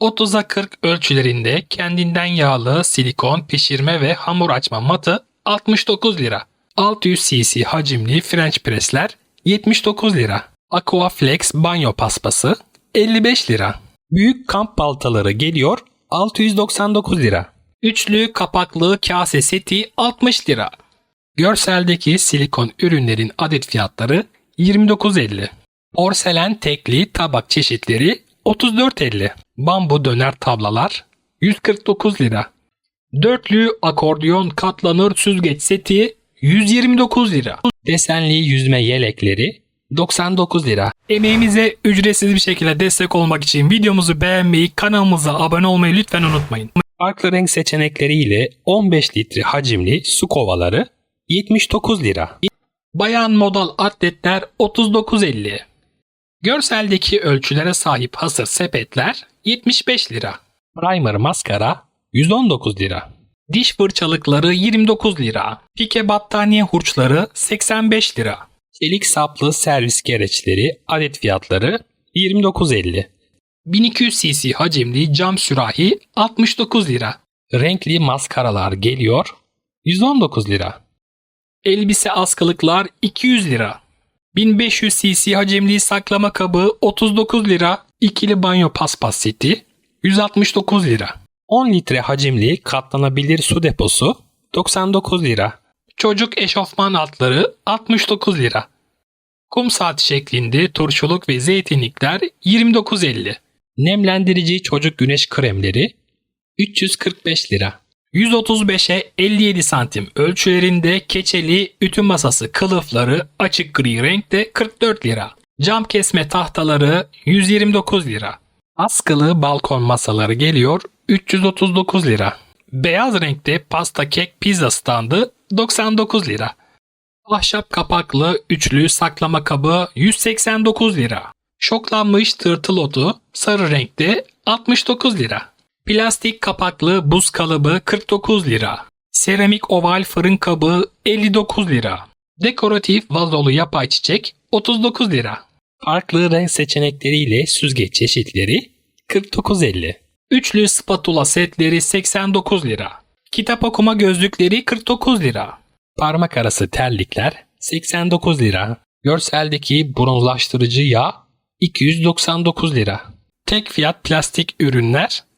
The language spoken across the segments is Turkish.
30'a 40 ölçülerinde kendinden yağlı silikon pişirme ve hamur açma matı 69 lira. 600 cc hacimli French presler 79 lira. Aquaflex banyo paspası 55 lira. Büyük kamp baltaları geliyor 699 lira. Üçlü kapaklı kase seti 60 lira. Görseldeki silikon ürünlerin adet fiyatları 29.50. Porselen tekli tabak çeşitleri 34.50. Bambu döner tablalar 149 lira. Dörtlü akordeon katlanır süzgeç seti 129 lira. Desenli yüzme yelekleri 99 lira. Emeğimize ücretsiz bir şekilde destek olmak için videomuzu beğenmeyi, kanalımıza abone olmayı lütfen unutmayın. Farklı renk seçenekleriyle 15 litre hacimli su kovaları 79 lira. Bayan model atletler 39.50. Görseldeki ölçülere sahip hasır sepetler 75 lira. Primer maskara 119 lira. Diş fırçalıkları 29 lira. Pike battaniye hurçları 85 lira. Çelik saplı servis gereçleri adet fiyatları 29.50. 1200 cc hacimli cam sürahi 69 lira. Renkli maskaralar geliyor 119 lira. Elbise askılıklar 200 lira. 1500 cc hacimli saklama kabı 39 lira. İkili banyo paspas seti 169 lira. 10 litre hacimli katlanabilir su deposu 99 lira. Çocuk eşofman altları 69 lira. Kum saat şeklinde turşuluk ve zeytinlikler 29.50. Nemlendirici çocuk güneş kremleri 345 lira. 135'e 57 santim ölçülerinde keçeli ütü masası kılıfları açık gri renkte 44 lira. Cam kesme tahtaları 129 lira. Askılı balkon masaları geliyor 339 lira. Beyaz renkte pasta kek pizza standı 99 lira. Ahşap kapaklı üçlü saklama kabı 189 lira. Şoklanmış tırtıl otu sarı renkte 69 lira. Plastik kapaklı buz kalıbı 49 lira. Seramik oval fırın kabı 59 lira. Dekoratif vazolu yapay çiçek 39 lira. Farklı renk seçenekleriyle süzgeç çeşitleri 49.50. Üçlü spatula setleri 89 lira. Kitap okuma gözlükleri 49 lira. Parmak arası terlikler 89 lira. Görseldeki bronzlaştırıcı yağ 299 lira. Tek fiyat plastik ürünler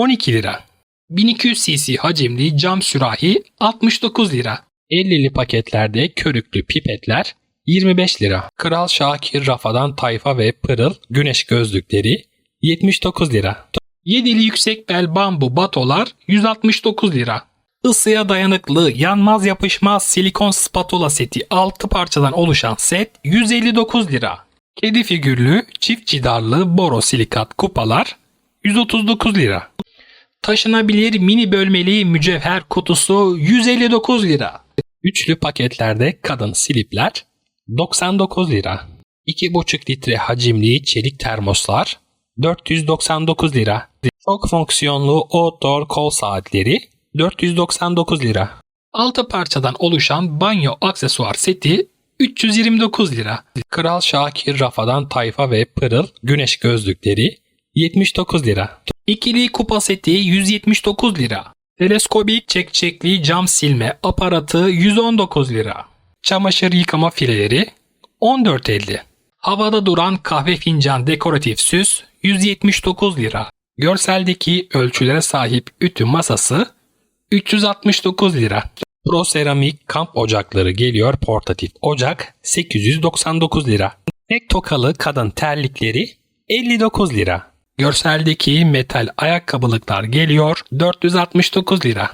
12 lira. 1200 cc hacimli cam sürahi 69 lira. 50'li paketlerde körüklü pipetler 25 lira. Kral Şakir Rafadan Tayfa ve Pırıl güneş gözlükleri 79 lira. 7'li yüksek bel bambu batolar 169 lira. Isıya dayanıklı, yanmaz yapışmaz silikon spatula seti 6 parçadan oluşan set 159 lira. Kedi figürlü, çift cidarlı borosilikat kupalar 139 lira. Taşınabilir mini bölmeli mücevher kutusu 159 lira. Üçlü paketlerde kadın silipler 99 lira. 2,5 litre hacimli çelik termoslar 499 lira. Çok fonksiyonlu outdoor kol saatleri 499 lira. 6 parçadan oluşan banyo aksesuar seti 329 lira. Kral Şakir Rafadan Tayfa ve Pırıl güneş gözlükleri 79 lira. İkili kupa seti 179 lira. Teleskobik çekçekli cam silme aparatı 119 lira. Çamaşır yıkama fileleri 14.50. Havada duran kahve fincan dekoratif süs 179 lira. Görseldeki ölçülere sahip ütü masası 369 lira. Pro seramik kamp ocakları geliyor portatif ocak 899 lira. Tek tokalı kadın terlikleri 59 lira. Görseldeki metal ayakkabılıklar geliyor 469 lira.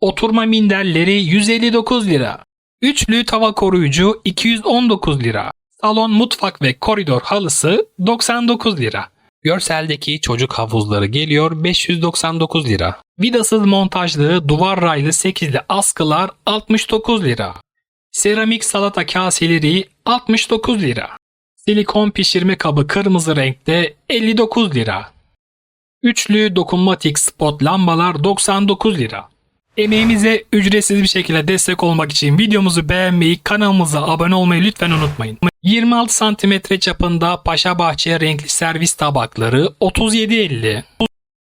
Oturma minderleri 159 lira. Üçlü tava koruyucu 219 lira. Salon, mutfak ve koridor halısı 99 lira. Görseldeki çocuk havuzları geliyor 599 lira. Vidasız montajlı duvar raylı 8'li askılar 69 lira. Seramik salata kaseleri 69 lira. Silikon pişirme kabı kırmızı renkte 59 lira. Üçlü dokunmatik spot lambalar 99 lira. Emeğimize ücretsiz bir şekilde destek olmak için videomuzu beğenmeyi, kanalımıza abone olmayı lütfen unutmayın. 26 cm çapında Paşa Bahçe renkli servis tabakları 37.50.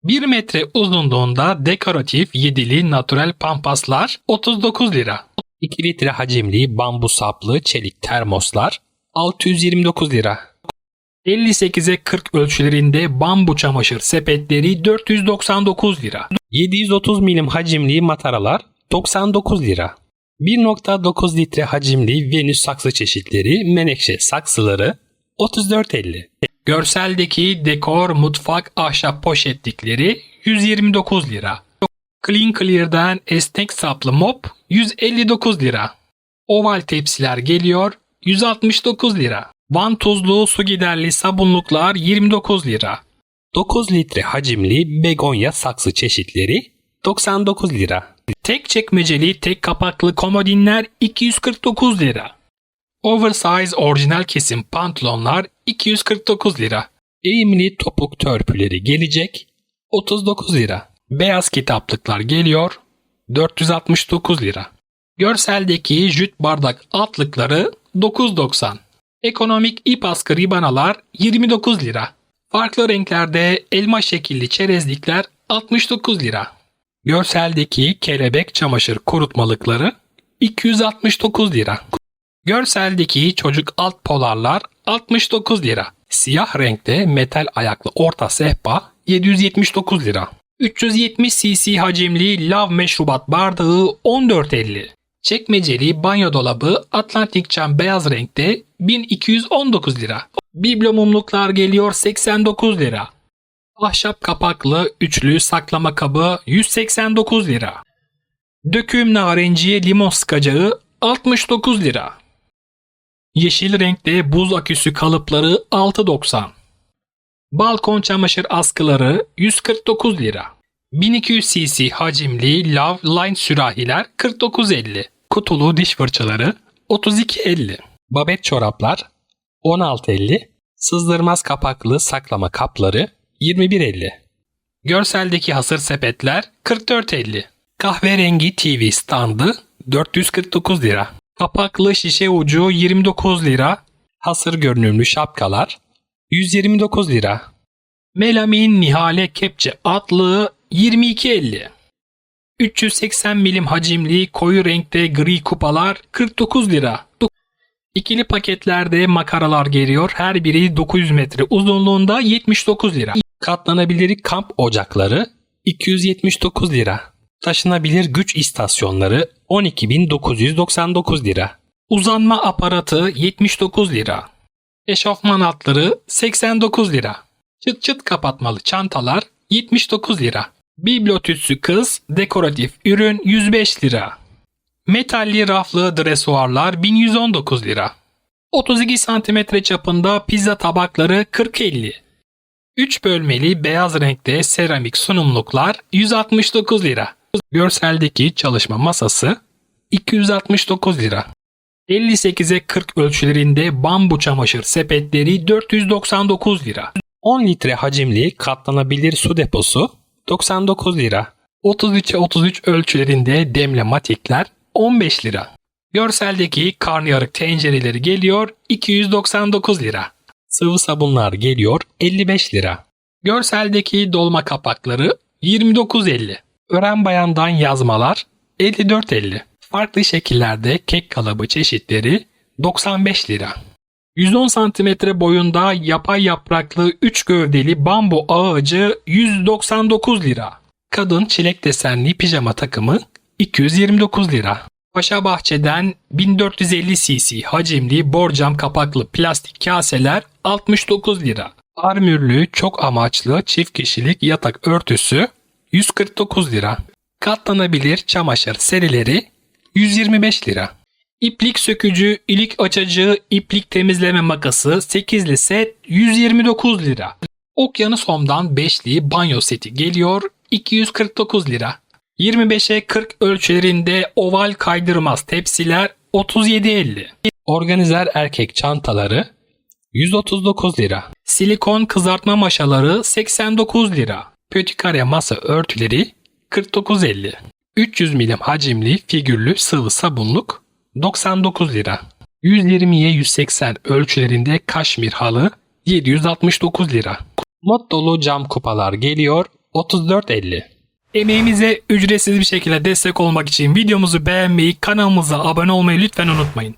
1 metre uzunluğunda dekoratif yedili natural pampaslar 39 lira. 2 litre hacimli bambu saplı çelik termoslar 629 lira. 58'e 40 ölçülerinde bambu çamaşır sepetleri 499 lira. 730 milim hacimli mataralar 99 lira. 1.9 litre hacimli Venüs saksı çeşitleri menekşe saksıları 34.50. Görseldeki dekor mutfak ahşap poşetlikleri 129 lira. Clean Clear'dan esnek saplı mop 159 lira. Oval tepsiler geliyor 169 lira. Van tuzlu su giderli sabunluklar 29 lira. 9 litre hacimli begonya saksı çeşitleri 99 lira. Tek çekmeceli tek kapaklı komodinler 249 lira. Oversize orijinal kesim pantolonlar 249 lira. Eğimli topuk törpüleri gelecek 39 lira. Beyaz kitaplıklar geliyor 469 lira. Görseldeki jüt bardak altlıkları 9.90. Ekonomik ip askı ribanalar 29 lira. Farklı renklerde elma şekilli çerezlikler 69 lira. Görseldeki kelebek çamaşır kurutmalıkları 269 lira. Görseldeki çocuk alt polarlar 69 lira. Siyah renkte metal ayaklı orta sehpa 779 lira. 370 cc hacimli lav meşrubat bardağı 14.50. Çekmeceli banyo dolabı Atlantik cam beyaz renkte 1219 lira. Biblo mumluklar geliyor 89 lira. Ahşap kapaklı üçlü saklama kabı 189 lira. Döküm narenciye limon sıkacağı 69 lira. Yeşil renkte buz aküsü kalıpları 6.90. Balkon çamaşır askıları 149 lira. 1200 cc hacimli Love Line sürahiler 49.50. Kutulu diş fırçaları 32.50. Babet çoraplar 16.50. Sızdırmaz kapaklı saklama kapları 21.50. Görseldeki hasır sepetler 44.50. Kahverengi TV standı 449 lira. Kapaklı şişe ucu 29 lira. Hasır görünümlü şapkalar 129 lira. Melamin Nihale Kepçe atlığı 22.50. 380 milim hacimli koyu renkte gri kupalar 49 lira. İkili paketlerde makaralar geliyor. Her biri 900 metre uzunluğunda 79 lira. Katlanabilir kamp ocakları 279 lira. Taşınabilir güç istasyonları 12.999 lira. Uzanma aparatı 79 lira. Eşofman altları 89 lira. Çıt çıt kapatmalı çantalar 79 lira. Bibliotütsü kız dekoratif ürün 105 lira. Metalli raflı dresuarlar 1119 lira. 32 cm çapında pizza tabakları 40-50. 3 bölmeli beyaz renkte seramik sunumluklar 169 lira. Görseldeki çalışma masası 269 lira. 58'e 40 ölçülerinde bambu çamaşır sepetleri 499 lira. 10 litre hacimli katlanabilir su deposu 99 lira. 33'e 33 ölçülerinde demlematikler 15 lira. Görseldeki karnıyarık tencereleri geliyor 299 lira. Sıvı sabunlar geliyor 55 lira. Görseldeki dolma kapakları 29.50. Ören bayandan yazmalar 54.50. Farklı şekillerde kek kalıbı çeşitleri 95 lira. 110 cm boyunda yapay yapraklı 3 gövdeli bambu ağacı 199 lira. Kadın çilek desenli pijama takımı 229 lira. Paşa Bahçe'den 1450 cc hacimli borcam kapaklı plastik kaseler 69 lira. Armürlü çok amaçlı çift kişilik yatak örtüsü 149 lira. Katlanabilir çamaşır serileri 125 lira. İplik sökücü, ilik açıcı, iplik temizleme makası 8'li set 129 lira. Okyanus Home'dan 5'li banyo seti geliyor 249 lira. 25'e 40 ölçülerinde oval kaydırmaz tepsiler 37.50. Organizer erkek çantaları 139 lira. Silikon kızartma maşaları 89 lira. Pötikare masa örtüleri 49.50. 300 milim hacimli figürlü sıvı sabunluk 99 lira. 120'ye 180 ölçülerinde kaşmir halı 769 lira. Mod dolu cam kupalar geliyor 34.50. Emeğimize ücretsiz bir şekilde destek olmak için videomuzu beğenmeyi, kanalımıza abone olmayı lütfen unutmayın.